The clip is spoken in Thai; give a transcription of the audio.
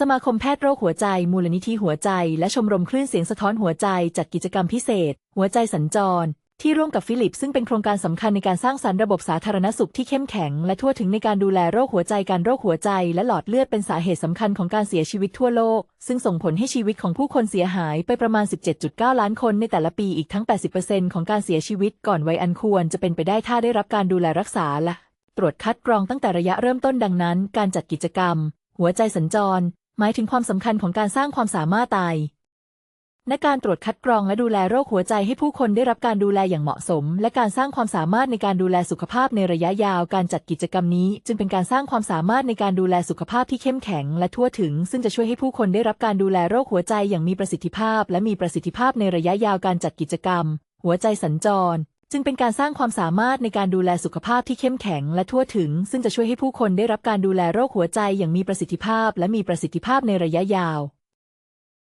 สมาคมแพทย์โรคหัวใจ มูลนิธิหัวใจ และชมรมคลื่นเสียงสะท้อนหัวใจจัดกิจกรรมพิเศษ หัวใจสัญจร ที่ร่วมกับฟิลิป ซึ่งเป็นโครงการสำคัญในการสร้างสรรค์ระบบสาธารณสุขที่เข้มแข็ง และทั่วถึงในการดูแลโรคหัวใจการโรคหัวใจ และหลอดเลือดเป็นสาเหตุสำคัญของการเสียชีวิตทั่วโลก ซึ่งส่งผลให้ชีวิตของผู้คนเสียหายไปประมาณ 17.9 ล้านคนในแต่ละปีอีกทั้ง 80%ของการเสียชีวิตก่อนวัยอันควรจะเป็นไปได้ถ้าได้รับการดูแลรักษาและตรวจคัดกรองตั้งแต่ระยะเริ่มต้นดังนั้น การจัดกิจกรรม หัวใจสัญจร หมายถึงความสำคัญของการสร้างความสามารถตายในการตรวจคัดกรองและดูแลโรคหัวใจให้ผู้คนได้รับการดูแลอย่างเหมาะสม และการสร้างความสามารถในการดูแลสุขภาพในระยะยาว การจัดกิจกรรมนี้ จึงเป็นการสร้างความสามารถในการดูแลสุขภาพที่เข้มแข็ง และทั่วถึง ซึ่งจะช่วยให้ผู้คนได้รับการดูแลโรคหัวใจอย่างมีประสิทธิภาพ และมีประสิทธิภาพในระยะยาวการจัดกิจกรรม หัวใจสัญจร จึงเป็นการสร้างความสามารถในการดูแลสุขภาพที่เข้มแข็งและทั่วถึง ซึ่งจะช่วยให้ผู้คนได้รับการดูแลโรคหัวใจอย่างมีประสิทธิภาพ และมีประสิทธิภาพในระยะยาว